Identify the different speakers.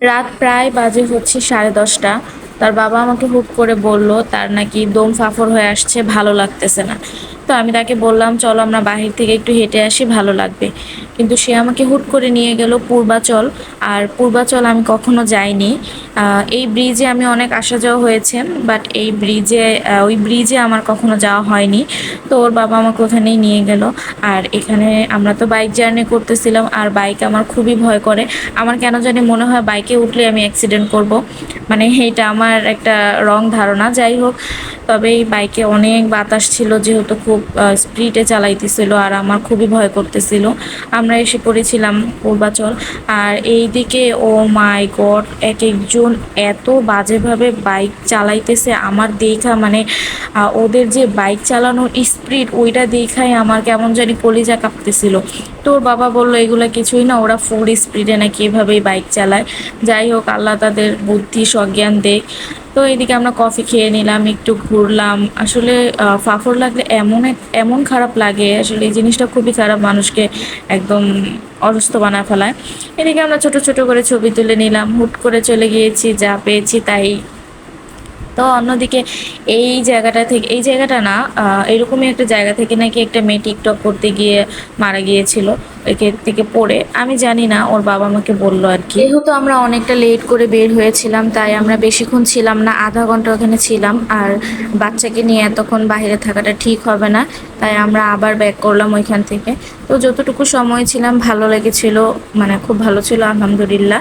Speaker 1: রাত প্রায় বাজে হচ্ছে সাড়ে দশটা। তার বাবা আমাকে হুট করে বলল, তার নাকি দম ফাফর হয়ে আসছে, ভালো লাগতেছে না। তো আমি তাকে বললাম, চলো আমরা বাহির থেকে একটু হেঁটে আসি, ভালো লাগবে। কিন্তু সে আমাকে হুট করে নিয়ে গেল পূর্বাচল, আর পূর্বাচল আমি কখনো যাইনি। এই ব্রিজে আমি অনেক আসা যাওয়া হয়েছে বাট এই ব্রিজে ওই ব্রিজে আমার কখনো যাওয়া হয়নি। তো ওর বাবা আমাকে ওখানেই নিয়ে গেল, আর এখানে আমরা তো বাইক জার্নি করতেছিলাম, আর বাইক আমার খুবই ভয় করে। আমার কেন জানি মনে হয় বাইকে উঠলে আমি অ্যাক্সিডেন্ট করব। মানে এইটা আমার একটা রং ধারণা। যাই হোক তবে এই বাইকে অনেক বাতাস ছিল, যেহেতু খুব স্পিডে চালাইতেছিল আর আমার খুবই ভয় করতেছিল। আমরা এসে পড়েছিলাম পূর্বাচল আর এই দিকে ও মাই গড, এক একজন এত বাজেভাবে বাইক চালাইতেছে। আমার দেখা মানে ওদের যে বাইক চালানোর স্পিড ওইটা দেখাই আমার কেমন জানি কলিজা কাঁপতেছিল। তোর বাবা বলল, এগুলো কিছুই না, ওরা ফুল স্পিডে নাকি এভাবেই বাইক চালায়। যাই হোক, আল্লাহ তাদের বুদ্ধি সজ্ঞান দেখ। তো এদিকে আমরা কফি খেয়ে নিলাম, একটু ঘুরলাম। আসলে ফাফর লাগলে এমন এমন খারাপ লাগে, আসলে এই জিনিসটা খুবই খারাপ মানুষকে একদম অসুস্থ বানায় ফেলায়। এদিকে আমরা ছোট ছোট করে ছবি তুলে নিলাম। হুট করে চলে গিয়েছি, যা পেয়েছি তাই তো অন্যদিকে এই জায়গাটা থেকে, এই জায়গাটা না এরকমই একটা জায়গা থেকে নাকি একটা মেয়ে টিকটক করতে গিয়ে মারা গিয়েছিল, একে থেকে পড়ে। আমি জানি না, ওর বাবা আমাকে বলল আর কি। যেহেতু আমরা অনেকটা লেট করে বের হয়েছিলাম, তাই আমরা বেশিক্ষণ ছিলাম না, আধা ঘণ্টা ওখানে ছিলাম, আর বাচ্চাকে নিয়ে এতক্ষণ বাইরে থাকাটা ঠিক হবে না, তাই আমরা আবার ব্যাক করলাম ওইখান থেকে। তো যতটুকু সময় ছিলাম, ভালো লেগেছিল মানে খুব ভালো ছিল, আলহামদুলিল্লাহ।